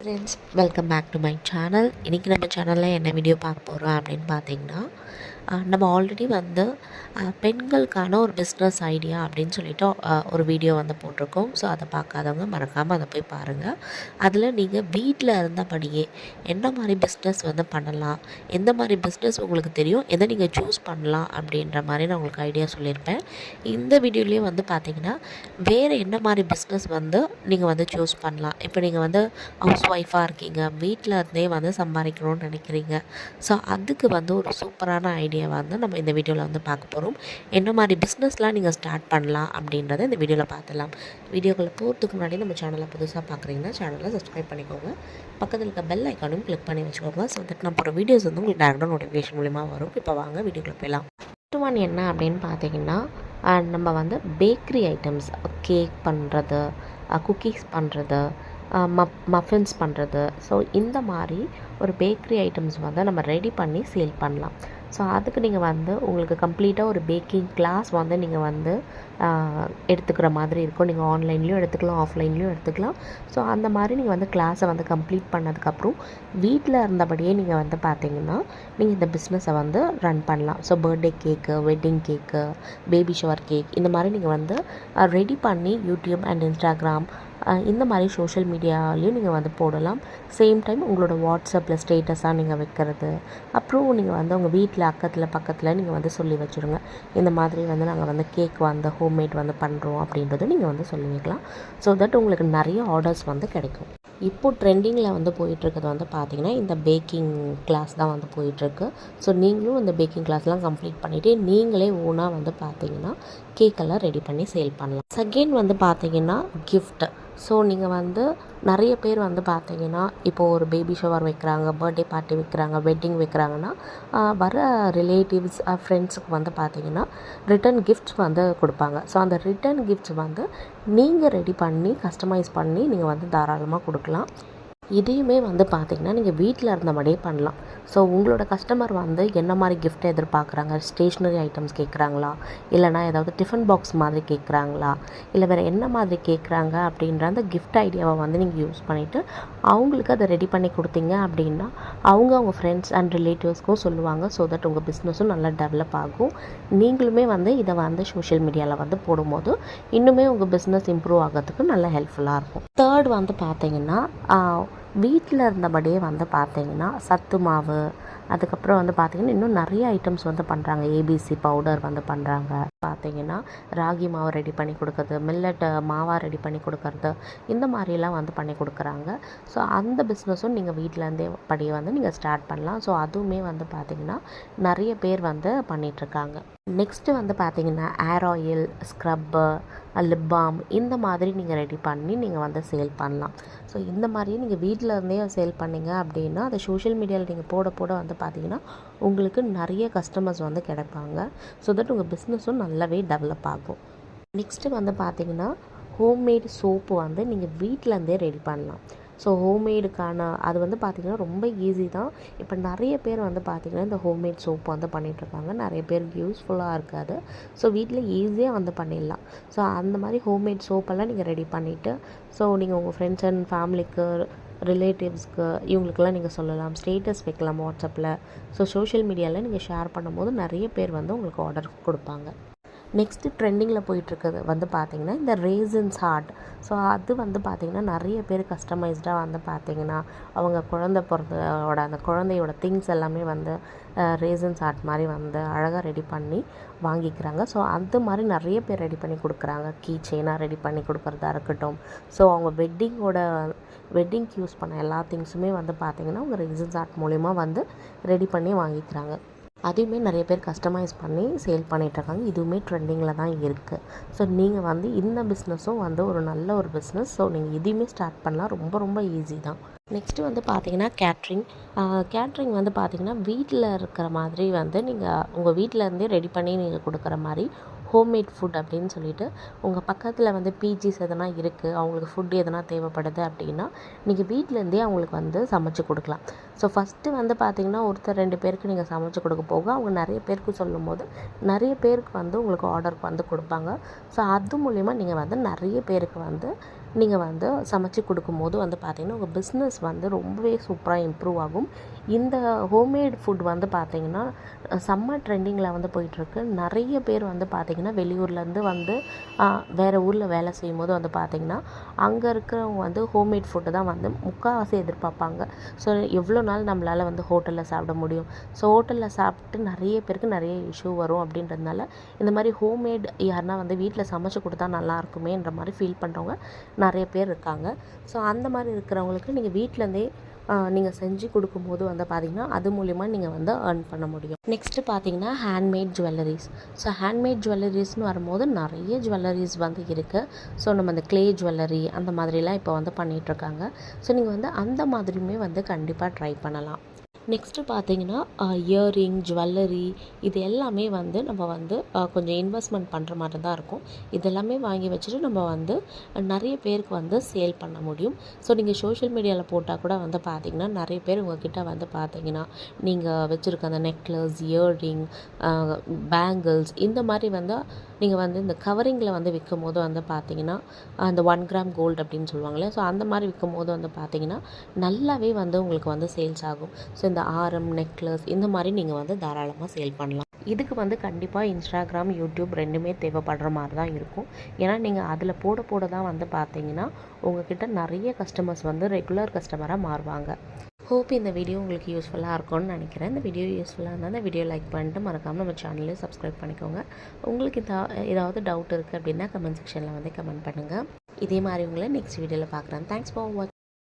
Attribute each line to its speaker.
Speaker 1: Friends welcome back to my channel இன்றைக்கி நம்ம சேனலில் என்ன வீடியோ பார்க்க போகிறோம் அப்படின்னு பார்த்தீங்கன்னா நம்ம ஆல்ரெடி வந்து பெண்களுக்கான ஒரு பிஸ்னஸ் ஐடியா அப்படின்னு சொல்லிட்டு ஒரு வீடியோ வந்து போட்டிருக்கோம். ஸோ அதை பார்க்காதவங்க மறக்காமல் அதை போய் பாருங்கள் அதில் நீங்கள் வீட்டில் இருந்தபடியே என்ன மாதிரி பிஸ்னஸ் வந்து பண்ணலாம் எந்த மாதிரி பிஸ்னஸ் உங்களுக்கு தெரியும் எதை நீங்கள் சூஸ் பண்ணலாம் அப்படின்ற மாதிரி நான் உங்களுக்கு ஐடியா சொல்லியிருப்பேன். இந்த வீடியோலேயும் வந்து பார்த்தீங்கன்னா வேறு என்ன மாதிரி பிஸ்னஸ் வந்து நீங்கள் வந்து சூஸ் பண்ணலாம். இப்போ நீங்கள் வந்து ஹவுஸ் ஒய்ஃபாக இருக்கீங்க வீட்டில் இருந்தே வந்து சம்பாதிக்கணும்னு நினைக்கிறீங்க. ஸோ அதுக்கு வந்து ஒரு சூப்பரான ஐடியா வந்து நம்ம இந்த வீடியோவில் வந்து பார்க்க போகிறோம் என்ன மாதிரி பிஸ்னஸ்லாம் நீங்கள் ஸ்டார்ட் பண்ணலாம் அப்படின்றத இந்த வீடியோவில் பார்த்துலாம் வீடியோக்களை போகிறதுக்கு முன்னாடி நம்ம சேனலை புதுசாக பார்க்குறீங்கன்னா சேனலை சப்ஸ்கிரைப் பண்ணிக்கோங்க. பக்கத்தில் இருக்க பெல் ஐக்கானும் கிளிக் பண்ணி வச்சுக்கோங்க. ஸோ தட் நான் போகிற வீடியோஸ் வந்து உங்களுக்கு டேரக்டாக நோட்டிஃபிகேஷன் மூலிமா வரும். இப்போ வாங்க வீடியோக்குள்ளே போயிடலாம். ஃபஸ்ட்டு ஒன் என்ன அப்படின்னு பார்த்தீங்கன்னா நம்ம வந்து பேக்கரி ஐட்டம்ஸ் கேக் பண்ணுறது குக்கீஸ் பண்ணுறது மப் மஃபின்ஸ் பண்ணுறது ஸோ இந்த மாதிரி ஒரு பேக்கரி ஐட்டம்ஸ் வந்து நம்ம ரெடி பண்ணி சேல் பண்ணலாம். ஸோ அதுக்கு நீங்கள் வந்து உங்களுக்கு கம்ப்ளீட்டாக ஒரு பேக்கிங் கிளாஸ் வந்து நீங்கள் வந்து எடுத்துக்கிற மாதிரி இருக்கும். நீங்கள் ஆன்லைன்லேயும் எடுத்துக்கலாம் ஆஃப்லைன்லேயும் எடுத்துக்கலாம். ஸோ அந்த மாதிரி நீங்கள் வந்து கிளாஸை வந்து கம்ப்ளீட் பண்ணதுக்கப்புறம் வீட்டில் இருந்தபடியே நீங்கள் வந்து பார்த்தீங்கன்னா நீங்கள் இந்த பிஸ்னஸை வந்து ரன் பண்ணலாம். So birthday cake wedding cake baby shower cake இந்த மாதிரி நீங்கள் வந்து ரெடி பண்ணி யூடியூப் அண்ட் இன்ஸ்டாகிராம் இந்த மாதிரி சோஷியல் மீடியாலையும் நீங்கள் வந்து போடலாம். சேம் டைம் உங்களோட வாட்ஸ்அப்பில் ஸ்டேட்டஸாக நீங்கள் வைக்கிறது. அப்புறம் நீங்கள் வந்து உங்கள் வீட்டில் அக்கத்தில் பக்கத்தில் நீங்கள் வந்து சொல்லி வச்சுருங்க. இந்த மாதிரி வந்து நாங்கள் வந்து கேக் வந்து ஹோம்மேட் வந்து பண்ணுறோம் அப்படின்றதும் நீங்கள் வந்து சொல்லி வைக்கலாம் ஸோ தட் உங்களுக்கு நிறைய ஆர்டர்ஸ் வந்து கிடைக்கும். இப்போது ட்ரெண்டிங்கில் வந்து போயிட்டுருக்கிறது வந்து பார்த்தீங்கன்னா இந்த பேக்கிங் கிளாஸ் தான் வந்து போயிட்டுருக்கு. ஸோ நீங்களும் இந்த பேக்கிங் கிளாஸ்லாம் கம்ப்ளீட் பண்ணிவிட்டு நீங்களே ஓனாக வந்து பார்த்தீங்கன்னா கேக்கெல்லாம் ரெடி பண்ணி சேல் பண்ணலாம். செகண்ட் வந்து பார்த்திங்கன்னா கிஃப்ட்டு ஸோ நீங்கள் வந்து நிறைய பேர் வந்து பார்த்தீங்கன்னா இப்போது ஒரு பேபி ஷவர் வைக்கிறாங்க பர்த்டே பார்ட்டி வைக்கிறாங்க வெட்டிங் வைக்கிறாங்கன்னா வர ரிலேட்டிவ்ஸ் ஃப்ரெண்ட்ஸுக்கு வந்து பார்த்தீங்கன்னா ரிட்டன் கிஃப்ட்ஸ் வந்து கொடுப்பாங்க. ஸோ அந்த ரிட்டன் கிஃப்ட்ஸ் வந்து நீங்கள் ரெடி பண்ணி கஸ்டமைஸ் பண்ணி நீங்கள் வந்து தாராளமாக கொடுக்கலாம். இதையுமே வந்து பார்த்திங்கன்னா நீங்கள் வீட்டில் இருந்தபடியே பண்ணலாம். ஸோ உங்களோட கஸ்டமர் வந்து என்ன மாதிரி கிஃப்ட்டை எதிர்பார்க்குறாங்க? ஸ்டேஷ்னரி ஐட்டம்ஸ் கேட்குறாங்களா? இல்லைனா ஏதாவது டிஃபன் பாக்ஸ் மாதிரி கேட்குறாங்களா? இல்லை வேறு என்ன மாதிரி கேட்குறாங்க? அப்படின்ற அந்த கிஃப்ட் ஐடியாவை வந்து நீங்கள் யூஸ் பண்ணிவிட்டு அவங்களுக்கு அதை ரெடி பண்ணி கொடுத்தீங்க அப்படின்னா அவங்க அவங்க ஃப்ரெண்ட்ஸ் அண்ட் ரிலேட்டிவ்ஸ்க்கும் சொல்லுவாங்க ஸோ தட் உங்கள் பிஸ்னஸும் நல்லா டெவலப் ஆகும். நீங்களுமே வந்து இதை வந்து சோஷியல் மீடியாவில் வந்து போடும்போது இன்னுமே உங்கள் பிஸ்னஸ் இம்ப்ரூவ் ஆகிறதுக்கு நல்ல ஹெல்ப்ஃபுல்லாக இருக்கும். தேர்ட் வந்து பார்த்தீங்கன்னா வீட்டில் இருந்தபடியே வந்து பார்த்தீங்கன்னா சத்து மாவு அதுக்கப்புறம் வந்து பார்த்தீங்கன்னா இன்னும் நிறைய ஐட்டம்ஸ் வந்து பண்ணுறாங்க ஏபிசி பவுடர் வந்து பண்ணுறாங்க பார்த்தீங்கன்னா ராகி மாவு ரெடி பண்ணி கொடுக்குறது மில்லட் மாவா ரெடி பண்ணி கொடுக்கறது இந்த மாதிரிலாம் வந்து பண்ணி கொடுக்குறாங்க. ஸோ அந்த பிஸ்னஸும் நீங்கள் வீட்டிலேருந்தே படி வந்து நீங்கள் ஸ்டார்ட் பண்ணலாம். ஸோ அதுவுமே வந்து பார்த்தீங்கன்னா நிறைய பேர் வந்து பண்ணிகிட்ருக்காங்க நெக்ஸ்ட்டு வந்து பார்த்தீங்கன்னா hair oil scrub lip balm இந்த மாதிரி நீங்கள் ரெடி பண்ணி நீங்கள் வந்து சேல் பண்ணலாம். ஸோ இந்த மாதிரியே நீங்கள் வீட்டில் இருந்தே சேல் பண்ணீங்க அப்படின்னா அதை சோஷியல் மீடியாவில் நீங்கள் போட போட வந்து பார்த்தீங்கன்னா உங்களுக்கு நிறைய கஸ்டமர்ஸ் வந்து கிடைப்பாங்க. ஸோ தட் உங்கள் பிஸ்னஸும் நல்லாவே டெவலப் ஆகும். நெக்ஸ்ட்டு வந்து பார்த்தீங்கன்னா ஹோம்மேடு சோப்பு வந்து நீங்கள் வீட்டிலேருந்தே ரெடி பண்ணலாம். ஸோ ஹோம்மேடுக்கான அது வந்து பார்த்திங்கன்னா ரொம்ப ஈஸி தான். இப்போ நிறைய பேர் வந்து பார்த்திங்கன்னா இந்த ஹோம்மேட் சோப் வந்து பண்ணிகிட்ருக்காங்க நிறைய பேருக்கு யூஸ்ஃபுல்லாக இருக்காது. ஸோ வீட்டில் ஈஸியாக வந்து பண்ணிடலாம். ஸோ அந்த மாதிரி ஹோம்மேட் சோப்பெல்லாம் நீங்கள் ரெடி பண்ணிவிட்டு ஸோ நீங்கள் உங்கள் ஃப்ரெண்ட்ஸ் அண்ட் ஃபேமிலிக்கு ரிலேட்டிவ்ஸ்க்கு இவங்களுக்கெல்லாம் நீங்கள் சொல்லலாம் ஸ்டேட்டஸ் வைக்கலாம் வாட்ஸ்அப்பில் ஸோ சோஷியல் மீடியாவில் நீங்கள் ஷேர் பண்ணும்போது நிறைய பேர் வந்து உங்களுக்கு ஆர்டர் கொடுப்பாங்க. நெக்ஸ்ட்டு ட்ரெண்டிங்கில் போயிட்டுருக்குது. வந்து பார்த்திங்கன்னா இந்த ரேசன்ஸ் ஹார்ட் ஸோ அது வந்து பார்த்திங்கன்னா நிறைய பேர் கஸ்டமைஸ்டாக வந்து பார்த்திங்கன்னா அவங்க குழந்தை பிறந்தோட அந்த குழந்தையோட திங்ஸ் எல்லாமே வந்து ரேசன்ஸ் ஹார்ட் மாதிரி வந்து அழகாக ரெடி பண்ணி வாங்கிக்கிறாங்க. ஸோ அந்த மாதிரி நிறைய பேர் ரெடி பண்ணி கொடுக்குறாங்க. கீ செயினாக ரெடி பண்ணி கொடுக்குறதா இருக்கட்டும். ஸோ அவங்க வெட்டிங்கோட வெட்டிங்க்கு யூஸ் பண்ண எல்லா திங்ஸுமே வந்து பார்த்திங்கன்னா அவங்க ரேசன்ஸ் ஆர்ட் மூலிமா வந்து ரெடி பண்ணி வாங்கிக்கிறாங்க. அதையுமே நிறைய பேர் கஸ்டமைஸ் பண்ணி சேல் பண்ணிகிட்ருக்காங்க இதுவுமே ட்ரெண்டிங்கில் தான் இருக்குது ஸோ நீங்கள் வந்து இந்த பிஸ்னஸும் வந்து ஒரு நல்ல ஒரு பிஸ்னஸ் ஸோ நீங்கள் இதையுமே ஸ்டார்ட் பண்ணலாம். ரொம்ப ரொம்ப ஈஸி தான். நெக்ஸ்ட்டு வந்து பார்த்தீங்கன்னா கேட்ரிங் கேட்ரிங் வந்து பார்த்தீங்கன்னா வீட்டில் இருக்கிற மாதிரி வந்து நீங்கள் உங்கள் வீட்டில் இருந்தே ரெடி பண்ணி நீங்கள் கொடுக்குற மாதிரி ஹோம்மேட் ஃபுட் அப்படின்னு சொல்லிட்டு உங்கள் பக்கத்தில் வந்து பிஜிஸ் எதனா இருக்குது அவங்களுக்கு ஃபுட் எதனா தேவைப்படுது அப்படின்னா நீங்கள் வீட்டிலேருந்தே அவங்களுக்கு வந்து சமைச்சு கொடுக்கலாம். ஸோ ஃபஸ்ட்டு வந்து பார்த்திங்கன்னா ஒருத்தர் ரெண்டு பேருக்கு நீங்கள் சமைச்சு கொடுக்க போக அவங்க நிறைய பேருக்கு சொல்லும் போது நிறைய பேருக்கு வந்து உங்களுக்கு ஆர்டர் வந்து கொடுப்பாங்க. ஸோ அது மூலிமா நீங்கள் வந்து நிறைய பேருக்கு வந்து நீங்கள் வந்து சமைச்சு கொடுக்கும்போது வந்து பார்த்திங்கன்னா உங்கள் பிஸ்னஸ் வந்து ரொம்பவே சூப்பராக இம்ப்ரூவ் ஆகும். இந்த ஹோம்மேட் ஃபுட் வந்து பார்த்திங்கன்னா சம்மர் ட்ரெண்டிங்கில் வந்து போயிட்டுருக்கு. நிறைய பேர் வந்து பார்த்திங்கன்னா வெளியூர்லேருந்து வந்து வேறு ஊரில் வேலை செய்யும் போது வந்து பார்த்திங்கன்னா அங்கே இருக்கிறவங்க வந்து ஹோம்மேட் ஃபுட்டு தான் வந்து முக்கால்வாசி எதிர்பார்ப்பாங்க. ஸோ எவ்வளோ நாள் நம்மளால் வந்து ஹோட்டலில் சாப்பிட முடியும்? ஸோ ஹோட்டலில் சாப்பிட்டு நிறைய பேருக்கு நிறைய இஷ்யூ வரும் அப்படின்றதுனால இந்த மாதிரி ஹோம்மேட் யாருன்னா வந்து வீட்டில் சமைச்சு கொடுத்தா நல்லா இருக்குமேன்ற மாதிரி ஃபீல் பண்ணுறவங்க நிறைய பேர் இருக்காங்க. ஸோ அந்த மாதிரி இருக்கிறவங்களுக்கு நீங்கள் வீட்டிலேருந்தே நீங்கள் செஞ்சு கொடுக்கும்போது வந்து பார்த்திங்கன்னா அது மூலிமா நீங்கள் வந்து ஏர்ன் பண்ண முடியும். நெக்ஸ்ட்டு பார்த்தீங்கன்னா ஹேண்ட்மேட் ஜுவல்லரிஸ் ஸோ ஹேண்ட்மேட் ஜுவல்லரிஸ்னு வரும்போது நிறைய ஜுவல்லரிஸ் வந்து இருக்குது ஸோ நம்ம அந்த க்ளே ஜுவல்லரி அந்த மாதிரிலாம் இப்போ வந்து பண்ணிகிட்ருக்காங்க ஸோ நீங்கள் வந்து அந்த மாதிரியுமே வந்து கண்டிப்பாக ட்ரை பண்ணலாம். நெக்ஸ்ட்டு பார்த்தீங்கன்னா இயரிங் ஜுவல்லரி இது எல்லாமே வந்து நம்ம வந்து கொஞ்சம் இன்வெஸ்ட்மெண்ட் பண்ணுற மாதிரி தான் இருக்கும். இதெல்லாமே வாங்கி வச்சுட்டு நம்ம வந்து நிறைய பேருக்கு வந்து சேல் பண்ண முடியும். ஸோ நீங்கள் சோஷியல் மீடியாவில் போட்டால் கூட வந்து பார்த்தீங்கன்னா நிறைய பேர் உங்ககிட்ட வந்து பார்த்தீங்கன்னா நீங்கள் வச்சுருக்க அந்த நெக்லஸ் இயர்ரிங் பேங்கிள்ஸ் இந்த மாதிரி வந்து நீங்கள் வந்து இந்த கவரிங்கில் வந்து விற்கும் போது வந்து பார்த்தீங்கன்னா அந்த ஒன் கிராம் கோல்டு அப்படின்னு சொல்லுவாங்களே ஸோ அந்த மாதிரி விற்கும் போது வந்து பார்த்தீங்கன்னா நல்லாவே வந்து உங்களுக்கு வந்து சேல்ஸ் ஆகும். ஸோ இந்த ஆரம் நெக்லஸ் இந்த மாதிரி நீங்கள் வந்து தாராளமாக சேல் பண்ணலாம். இதுக்கு வந்து கண்டிப்பாக இன்ஸ்டாகிராம் யூடியூப் ரெண்டுமே தேவைப்படுற மாதிரி தான் இருக்கும். ஏன்னா நீங்கள் அதில் போட போட தான் வந்து பார்த்தீங்கன்னா உங்ககிட்ட நிறைய கஸ்டமர்ஸ் வந்து ரெகுலர் கஸ்டமராக மாறுவாங்க. ஹோப் இந்த வீடியோ உங்களுக்கு யூஸ்ஃபுல்லாக இருக்கும்னு நினைக்கிறேன். இந்த வீடியோ யூஸ்ஃபுல்லாக இருந்தால் இந்த வீடியோ லைக் பண்ணிட்டு மறக்காமல் நம்ம சேனலையும் சப்ஸ்கிரைப் பண்ணிக்கோங்க. உங்களுக்கு இதா ஏதாவது டவுட் இருக்குது அப்படின்னா கமெண்ட் செக்ஷனில் வந்து கமெண்ட் பண்ணுங்கள் இதே மாதிரி உங்களை நெக்ஸ்ட் வீடியோவில் பார்க்குறேன். தேங்க்ஸ் ஃபார் வாட்சிங்